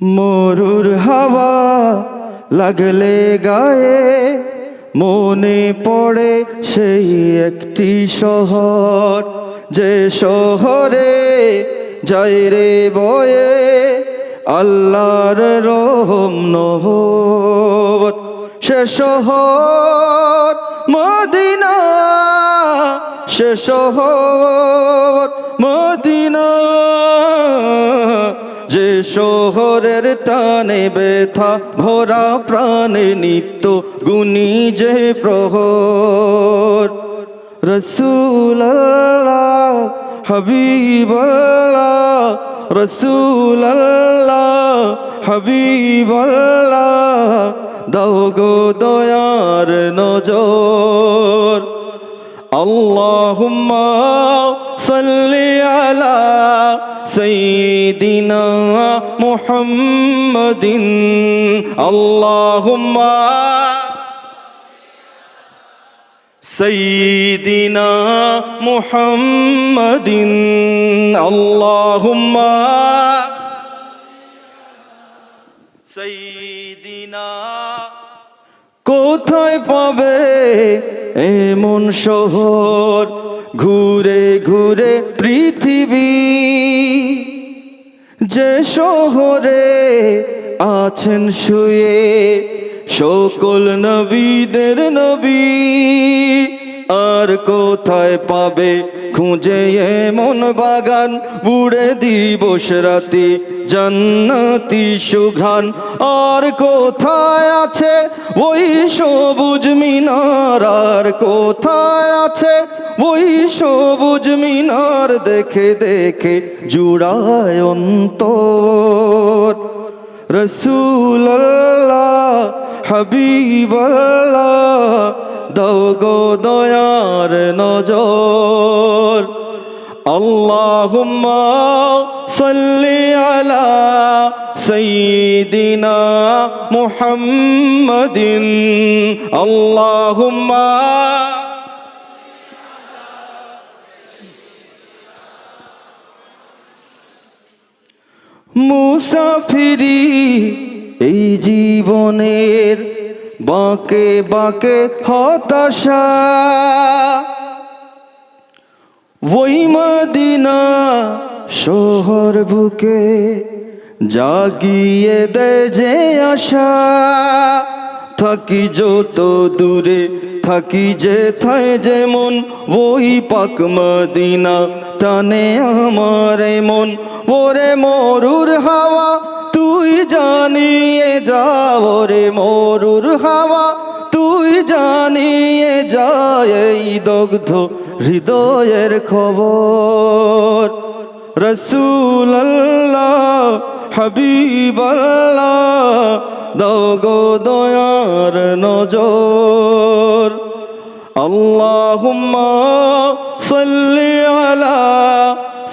মরুর হাওয়া লাগলে গায়ে, মনে পড়ে সেই একটি শহর। যে শহরে যাই রে বয়ে আল্লাহর রহম নহর। সে শহর মদিনা, সে শহর মদিনা যে শোহরের টানে ব্যথা ভরা প্রাণে নিত্য গুণী যে প্রহর। রসুল্লাহ হবিবল্লাহ রসুল্লাহ হবিবল্লাহ, দাও গো দয়ার নজর। আল্লাহুম্মা সাল্লি আলা সাইয়্যিদিনা محمد اللهم سيدنا محمد اللهم سيدنا কোথায় পাবে এমন শহর ঘুরে ঘুরে পৃথিবী যে শহরে আছেন শুয়ে সকল নবীদের নবী। আর কোথায় পাবে? খুঁজে এমন বাগান, বুড়ে দিবস রাতি জান্নাতি সুঘ্রাণ। আর কোথায় আছে ওই সবুজ মিনার? আর কোথায় আছে ওই সবুজ মিনার? দেখে দেখে জুড়ায় অন্তর। রসুল্লাহ হাবিবাল্লাহ দৌ গো দয়ার নজোর। আল্লাহুম্মা সাল্লি আলা সাইয়্যিদিনা মুহাম্মাদিন। আল্লাহুম্মা। মুসাফিরি এই জীবনের বাঁকে বাঁকে হতাশা। ওই মদিনা শহর বুকে জাগিয়ে দে যে আশা। থাকি যত দূরে, থাকি যে থায় যেমন, ওই পাক মদিনা টানে আমার মন। ওরে মরুর হাওয়া তুই জানিয়ে যাও রে মরুর হাওয়া, তুই জানিয়ে যায় এই দগ্ধ হৃদয়ের খবর। রসুল আল্লাহ হাবিব আল্লাহ দগো দয়ার নজর। আল্লাহুম্মা আলা